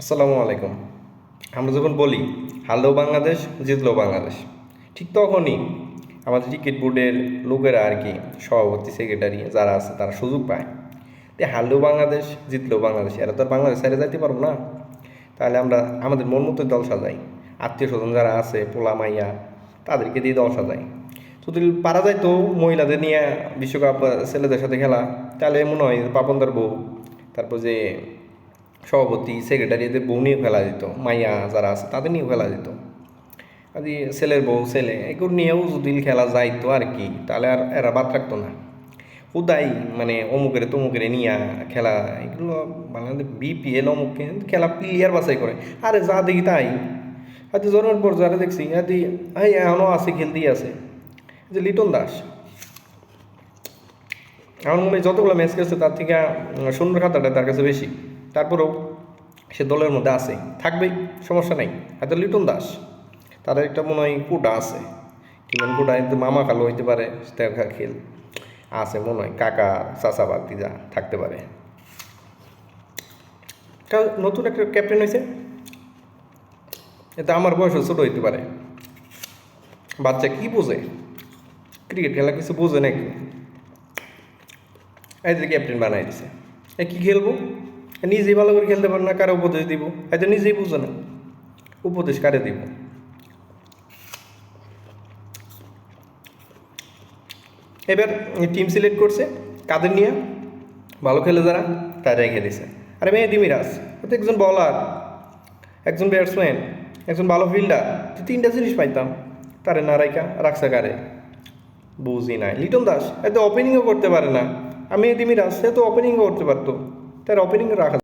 আসসালামু আলাইকুম। আমরা যখন বলি হারলেও বাংলাদেশ জিতলেও বাংলাদেশ, ঠিক তখনই আমাদের ক্রিকেট বোর্ডের লোকেরা আর কি সভাপতি সেক্রেটারি যারা আছে, তারা সুযোগ পায়। যে হারলেও বাংলাদেশ জিতলেও বাংলাদেশ, এরা তো আর বাংলাদেশ ছেড়ে যাইতে পারব না। তাহলে আমরা আমাদের মন মতো দল সাজাই। আত্মীয় স্বজন যারা আছে, পোলা, মাইয়া, তাদেরকে দিয়ে দল সাজাই। যদি পারা যায় তো মহিলাদের নিয়ে বিশ্বকাপ, ছেলেদের সাথে খেলা। তাহলে মনে হয় পাপনদার বউ, তারপর যে সভাপতি সেক্রেটারি এদের বউ নিয়ে খেলা দিত, মাইয়া যারা আছে তাদের নিয়েও খেলা দিত। আদি ছেলের বউ, ছেলে, এগুলো নিয়েও যদি খেলা যাইতো আর কি, তাহলে আর এরা বাদ রাখতো না। উদাই মানে অমুকের তমুকের নিয়ে খেলা, এগুলো বাংলাদেশ বিপিএল অমুক খেলা প্লেয়ার বাছাই করে। আরে যা দেখি তাই। আজ জন্মের পর যারা দেখছি, আদি এই এখনও আছে, খেলতেই আছে। যে লিটন দাস। আমার মনে হয় যতগুলো ম্যাচ খেলছে তার থেকে সুন্দর খাতাটা তার কাছে বেশি। তারপরেও সে দলের মধ্যে আছে। থাকবেই, সমস্যা নেই। হয়তো লিটন দাস তাদের একটা মনে হয় কোটা আছে। কিমন কোটা কিন্তু মামা খালো হইতে পারে খেল আছে মনে হয়, কাকা, চাচা বাতিজা থাকতে পারে। নতুন একটা ক্যাপ্টেন হয়েছে এটা আমার বয়সও ছোটো হইতে পারে। বাচ্চা কি বোঝে? ক্রিকেট খেলা কিছু বোঝে নাকি? এদের ক্যাপ্টেন বানাই দিছে। এ কি খেলব? নিজেই ভালো করে খেলতে পারে না, কারও উপদেশ দিব? হয়তো নিজেই বুঝে না। উপদেশ কারে দিব? এবার টিম সিলেক্ট করছে, কাদের নিয়ে? ভালো খেলে যারা তারা রেখে দিছে আরে মেহেদি মিরাজ তো একজন বলার একজন ব্যাটসম্যান একজন ভালো ফিল্ডার তিনটা জিনিস পাইতাম, তারে না রাইকা রাখছে কারে? বুঝি নাই। লিটন দাস এত ওপেনিংও করতে পারে না। আমি মেহেদি মিরাজ, সে তো ওপেনিংও করতে পারতো। তার ওপেনিংও রাখা